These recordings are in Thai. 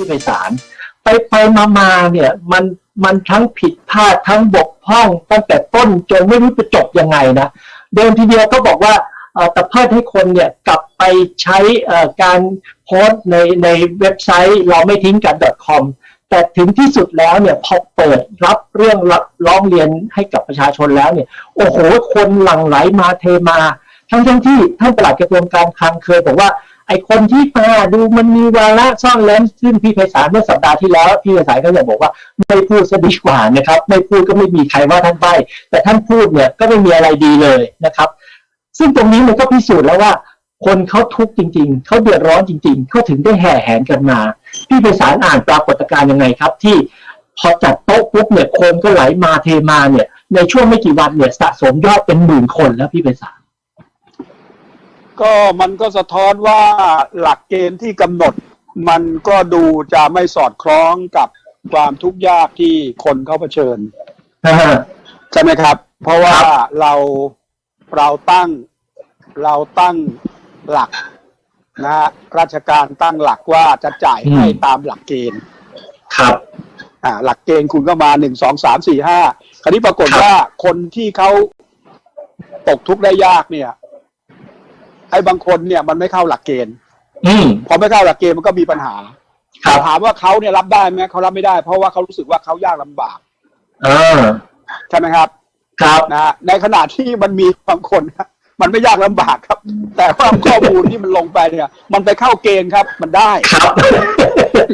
พี่ไพศาลไปไปมามาเนี่ยมันมันทั้งผิดพลาดทั้งบกพร่องตั้งแต่ต้นจนไม่รู้จะจบยังไงนะเดิมทีเดียวก็บอกว่าแต่เพิ่ให้คนเนี่ยกลับไปใช้การโพสต์ในในเว็บไซต์เราไม่ทิ้งกัน .com แต่ถึงที่สุดแล้วเนี่ยพอเปิดรับเรื่องรับร้องเรียนให้กับประชาชนแล้วเนี่ยโอ้โหคนหลั่งไหลมาเทมา ทั้งทั้งที่ท่านปลัดกระทรวงการคลังเคยบอกว่า ไอคนที่มาดูมันมีวาระซ่อนเร้นซึ่งพี่ไพศาลเมื่อสัปดาห์ที่แล้ว พี่ไพศาลก็จะบอกว่าไม่พูดซะดีกว่านะครับ ไม่พูดก็ไม่มีใครว่าท่านใบแต่ท่านพูดเนี่ยก็ไม่มีอะไรดีเลยนะครับ ซึ่งตรงนี้มันก็พิสูจน์แล้วว่า คนเขาทุกข์จริง ๆเขาเดือดร้อนจริง ๆเขาถึงได้แห่แหนกันมา พี่ไพศาลอ่านปรากฏการณ์ยังไงครับ ที่พอจัดโต๊ะปุ๊บเนี่ยคนก็ไหลมาเทมาเนี่ย ในช่วงไม่กี่วันเนี่ยสะสมยอดเป็นหมื่นคนแล้วพี่ไพศาล ก็มันก็สะท้อนว่าหลักเกณฑ์ที่กำหนด มันก็ดูจะไม่สอดคล้องกับความทุกข์ยากที่คนเขาเผชิญนะฮะใช่ไหมครับ เพราะว่าครับเราเราตั้งเราตั้งหลักนะฮะราชการตั้งหลักว่าจะจ่ายให้ตามหลักเกณฑ์ครับ อ่า หลักเกณฑ์คุณก็มาหนึ่งสองสามสี่ห้าคราวนี้ปรากฏครับว่าคนที่เขาตกทุกข์ได้ยากเนี่ย ไอ้บางคนเนี่ยมันไม่เข้าหลักเกณฑ์ อืม พอไม่เข้าหลักเกณฑ์มันก็มีปัญหาครับถามว่าเขาเนี่ยรับได้ไหมเขารับไม่ได้ เพราะว่าเขารู้สึกว่าเขายากลำบากอ่าใช่ไหมครับครับ นะฮะในขณะที่มันมีบางคนนะมันไม่ยากลำบากครับ แต่ว่าข้อมูลที่มันลงไปเนี่ย มันไปเข้าเกณฑ์ครับ มันได้ ครับ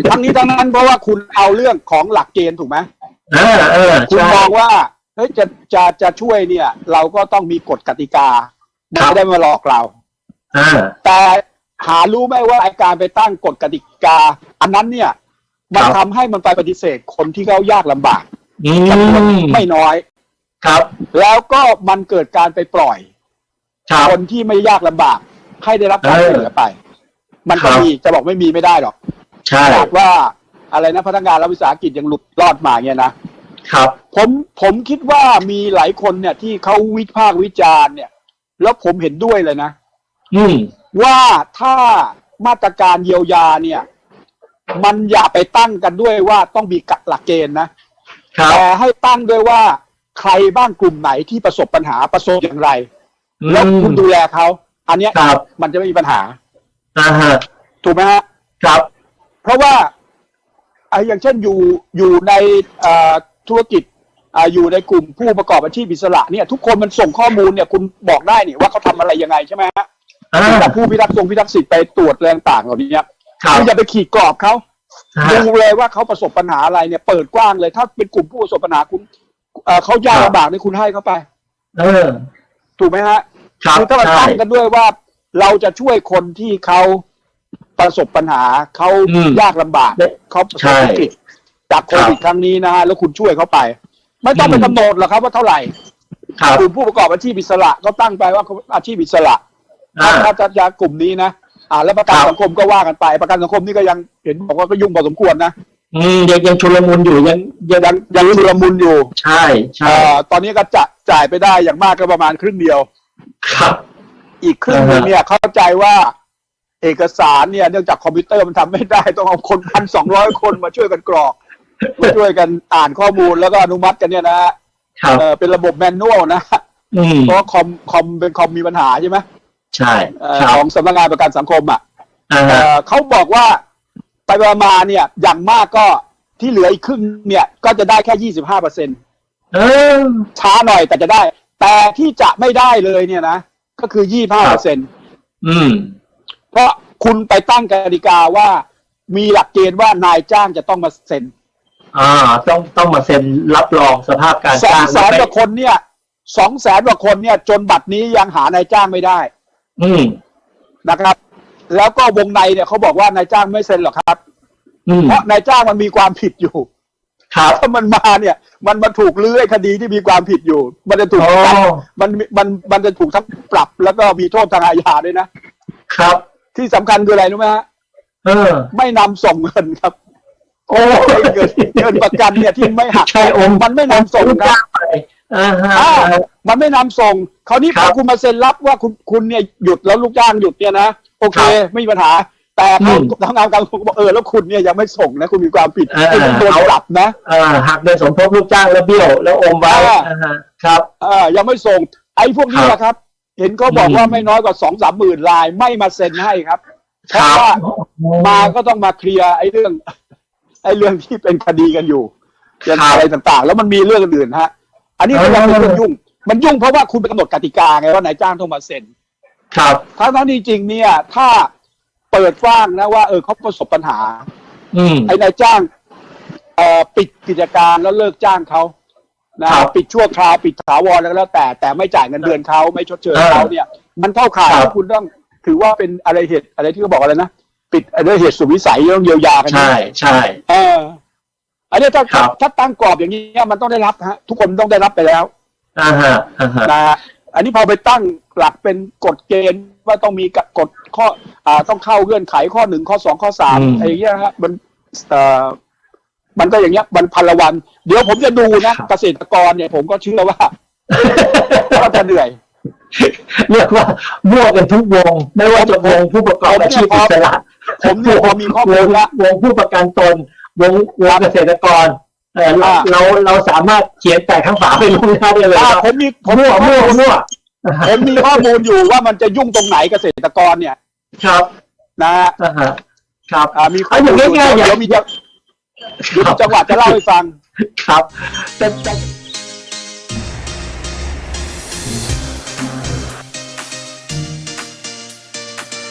ทั้งนี้ทั้งนั้นเพราะว่าคุณเอาเรื่องของหลักเกณฑ์ถูกไหมอ่าเออคุณใช่ มองว่าเฮ้ยจะจะจะช่วยเนี่ย เราก็ต้องมีกฎกติกาครับ ไม่ได้มาหลอกเราอ่า แต่หารู้ไหมว่าไอการไปตั้งกฎกติกา อันนั้นเนี่ย มันครับทำให้มันไปปฏิเสธคนที่เขายากลำบากอืจำนวนมไม่น้อย ครับ แล้วก็มันเกิดการไปปล่อยครับคนที่ไม่ยากลำบาก ให้ได้รับการเออช่วยเหลือไป มันก็ครับมีจะบอกไม่มีไม่ได้หรอกใช่ขนาดว่าอะไรนะพนักงานรัฐวิสาหกิจยังหลุดรอดมาเนี่ยนะครับผมผมคิดว่ามีหลายคนเนี่ยที่เขาวิพากษ์วิจารณ์เนี่ย แล้วผมเห็นด้วยเลยนะ อืมว่าถ้ามาตรการเยียวยาเนี่ย มันอย่าไปตั้งกันด้วยว่าต้องมีหลักเกณฑ์นะครับแต่ให้ตั้งด้วยว่าใครบ้างกลุ่มไหนที่ประสบปัญหาประสบอย่างไร แล้วคุณดูแลเขาอันเนี้ยครับมันจะไม่มีปัญหาอ่าฮะถูกไหมฮะครับ เพราะว่าไอ้อย่างเช่นอยู่อยู่ในเอ่อธุรกิจอ่าอยู่ในกลุ่มผู้ประกอบอาชีพอิสระเนี่ย ทุกคนมันส่งข้อมูลเนี่ยคุณบอกได้นี่ว่าเขาทำอะไรยังไงใช่ไหมฮะ อ่าคุณจากผู้พิทักษ์ทรงพิทักษ์สิทธิ์ไปตรวจอะไรต่างๆเหล่านี้ครับคุณอย่าไปขีดกรอบเขาฮะดูเลยว่าเขาประสบปัญหาอะไรเนี่ยเปิดกว้างเลย ถ้าเป็นกลุ่มผู้ประสบปัญหาคุณเอ่อเขายากครับลำบากเนี่ยคุณให้เขาไป เออ ถูกไหมฮะครับคือถ้ามันใช่ตั้งกันด้วยว่าเราจะช่วยคนที่เขาประสบปัญหาเขาอืมยากลำบากเขาประสบใช่วิกฤตจากโควิดครับครั้งนี้นะฮะแล้วคุณช่วยเขาไป ไม่ต้องไปอืมกำหนดหรอกครับว่าเท่าไหร่ครับกลุ่มผู้ประกอบอาชีพอิสระก็ตั้งไปว่าเขาอาชีพอิสระ อ่าถ้าถ้าจะกลุ่มนี้นะอ่าแล้วประกันครับสังคมก็ว่ากันไปประกันสังคมนี่ก็ยังเห็นบอกว่าก็ยุ่งพอสมควรนะอืมยังยังชุลมุนอยู่ยังยังยังยังชุลมุนอยู่ ใช่ใช่เอ่อตอนนี้ก็จะจ่ายไปได้อย่างมากก็ประมาณครึ่งเดียว ครับ อีกครึ่งหนึงอ่าฮะเนี่ยเข้าใจว่าเอกสารเนี่ยเนื่องจากคอมพิวเตอร์มันทำไม่ได้ต้องเอาคนพันสองร้อยคนมาช่วยกันกรอกมาช่วยกันอ่านข้อมูลแล้วก็อนุมัติกันเนี่ยนะฮะครับเอ่อเป็นระบบแมนนวลนะอืมเพราะว่าคอมคอมเป็นคอมมีปัญหาใช่ไหม ใช่เอ่อครับของสำนักงานประกันสังคมอะอ่าเอ่ฮะอเขาบอกว่าไปประมาณเนี่ยอย่างมากก็ที่เหลืออีกครึ่งเนี่ย ก็จะได้แค่ยี่สิบห้าเปอร์เซ็น เออ ช้าหน่อยแต่จะได้ แต่ที่จะไม่ได้เลยเนี่ยนะ ก็คือยี่ห้าเปอร์เซ็นอืม เพราะคุณไปตั้งกติกาว่ามีหลักเกณฑ์ว่านายจ้างจะต้องมาเซ็นอ่า ต้องต้องมาเซ็นรับรองสภาพการสองจ้างแสนกว่าคนเนี่ยสองแสนกว่าคนเนี่ย จนบัตรนี้ยังหานายจ้างไม่ได้ อืมนะครับ แล้วก็วงในเนี่ยเขาบอกว่านายจ้างไม่เซ็นหรอกครับ อืมเพราะนายจ้างมันมีความผิดอยู่ครับ ถ้ามันมาเนี่ย มันมันถูกลื้อไอ้คดีที่มีความผิดอยู่ มันจะถูกโอ้มันมันมันจะถูกทั้งปรับ แล้วก็มีโทษทางอาญาด้วยนะครับ ที่สำคัญคืออะไรรู้ไหมฮะเออ ไม่นำส่งเงินครับ โอ้ ไอ้เงินเงินประกันเนี่ยที่ไม่หักใช่องค์มันไม่นำส่งครับจ้างไป อ่าฮะ อ่ามันไม่นำส่ง คราวนี้ครัพอบคุณมาเซ็นรับว่าคุณคุณเนี่ยหยุดแล้วลูกจ้างหยุดเนี่ยนะโอเค ครับไม่มีปัญหา แต่เขาอืม ทางงานการก็บอกเออแล้วคุณเนี่ยยังไม่ส่งนะ คุณมีความผิดเออคุณต้องโดนเอาปรับนะ เอ่อหักเงินสมทบลูกจ้างแล้วเบี้ยว แล้วอมไว้อ่า อ่าฮะครับเออยังไม่ส่ง ไอ้พวกนี้ครับแหละครับ เห็นเขาบอกอืม ว่าไม่น้อยกว่าสองสามหมื่นรายไม่มาเซ็นให้ครับเพครัราะบว่ามาก็ต้องมาเคลียร์ไอ้เรื่อง ไอ้เรื่องที่เป็นคดีกันอยู่เรื่องครับอะไรต่างๆ แล้วมันมีเรื่องอื่นฮะ อันนี้ก็ยังเป็นเรื่องยุ่ง มันยุ่งเพราะว่าคุณไปกำหนดกติกาไงว่านายจ้างต้องมาเซ็นครับทั้งนั้นจริงๆเนี่ย ถ้าเปิดกว้างนะว่าเออเขาประสบปัญหา อืมไอ้นายจ้างเอ่อปิดกิจการแล้วเลิกจ้างเขานะครับปิดชั่วคราวปิดถาวรแล้วก็แล้วแต่ แต่ไม่จ่ายเงินเดือนเขาไม่ชดเชยเขาเนี่ย มันเข้าข่ายครับว่าคุณต้องถือว่าเป็นอะไรเหตุอะไรที่เขาบอกอะไรนะปิดอะไรเหตุสุดวิสัยต้องเยียวยากันใช่ด้วยใช่เออ อันนี้ถ้าครับถ้าตั้งกรอบอย่างนี้ยมันต้องได้รับฮะทุกคนต้องได้รับไปแล้วอ่าฮะอ่าฮะนะฮะอันนี้พอไปตั้งหลักเป็นกฎเกณฑ์ว่าต้องมีกฎข้ออ่าต้องเข้าเงื่อนไขข้อหนึ่งข้อสองข้อสามอะไรอย่างเงี้ยฮะมันเอ่อมันก็อย่างเงี้ยมันพันละวัน เดี๋ยวผมจะดูนะเกษตรกรเนี่ย ผมก็เชื่อว่าก็จะเหนื่อย เรียกว่ามั่วกันทุกวง ไม่ว่าจะวงผู้ประกอบอาชีพอิสระผมเนี่ยพอมีข้อมูลละ วงผู้ประกันตน วงวงเกษตรกรเออเราอ่าเราเราสามารถเขียนแต่ข้างฝาไปลงหน้าได้เลยอ่าว่าผมมีผมมั่วมั่วมั่วผมมีข้อมูลอยู่ว่ามันจะยุ่งตรงไหนเกษตรกรเนี่ย ครับนะฮะอ่าฮะครับอ่ามีข้อเอาอมูย่างลอยู่ง่ายๆอย่างเดี๋ยวมีจะเดี๋ยวมีจังหวะจะเล่าให้ฟังครับแต่แต่